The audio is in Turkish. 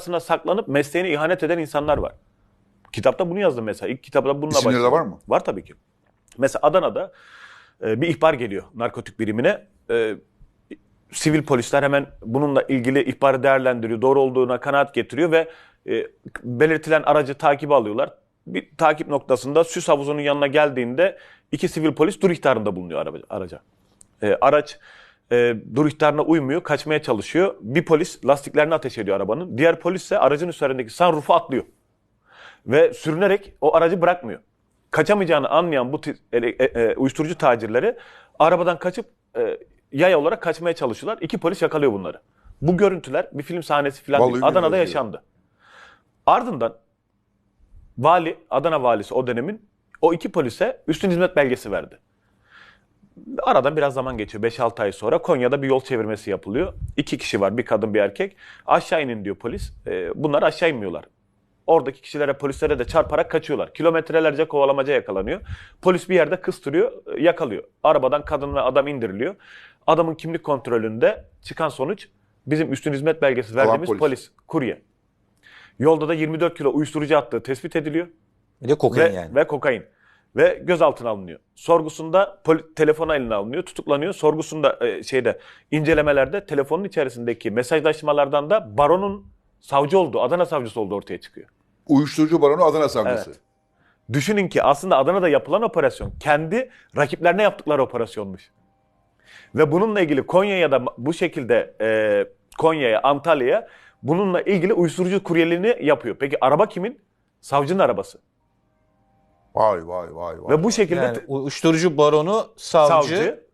arkasına saklanıp mesleğine ihanet eden insanlar var. Kitapta bunu yazdım mesela. İlk kitapta bununla İsimleri de var mı? Var tabii ki. Mesela Adana'da e, bir ihbar geliyor narkotik birimine. E, sivil polisler hemen bununla ilgili ihbarı değerlendiriyor. Doğru olduğuna kanaat getiriyor ve e, belirtilen aracı takibe alıyorlar. Bir takip noktasında süs havuzunun yanına geldiğinde iki sivil polis dur ihtarında bulunuyor araca. E, araç e, dur ihtarına uymuyor, kaçmaya çalışıyor. Bir polis lastiklerini ateş ediyor arabanın. Diğer polis ise aracın üzerindeki sunroof'u atlıyor. Ve sürünerek o aracı bırakmıyor. Kaçamayacağını anlayan bu e, e, uyuşturucu tacirleri arabadan kaçıp e, yaya olarak kaçmaya çalışıyorlar. İki polis yakalıyor bunları. Bu görüntüler bir film sahnesi falan değil. Adana'da yaşandı. Ardından vali, Adana valisi o dönemin o iki polise üstün hizmet belgesi verdi. Aradan biraz zaman geçiyor. 5-6 ay sonra Konya'da bir yol çevirmesi yapılıyor. İki kişi var. Bir kadın bir erkek. Aşağı inin diyor polis. Ee, bunlar aşağı inmiyorlar. Oradaki kişilere polislere de çarparak kaçıyorlar. Kilometrelerce kovalamaca yakalanıyor. Polis bir yerde kıstırıyor, e, yakalıyor. Arabadan kadın ve adam indiriliyor. Adamın kimlik kontrolünde çıkan sonuç bizim üstün hizmet belgesi verdiğimiz polis. polis, kurye. Yolda da 24 kilo uyuşturucu attığı tespit ediliyor Bir de kokain ve, yani. ve kokain. Ve gözaltına alınıyor. Sorgusunda telefona eline alınıyor, tutuklanıyor. Sorgusunda e, şeyde incelemelerde telefonun içerisindeki mesajlaşmalardan da baronun savcı olduğu, Adana savcısı olduğu ortaya çıkıyor. Uyuşturucu baronu Adana savcısı. Evet. Düşünün ki aslında Adana'da yapılan operasyon kendi rakiplerine yaptıkları operasyonmuş. Ve bununla ilgili Konya'ya da bu şekilde e, Konya'ya, Antalya'ya bununla ilgili uyuşturucu kuryeliğini yapıyor. Peki araba kimin? Savcının arabası. Vay vay vay vay. Ve bu şekilde Yani uyuşturucu baronu savcı, savcı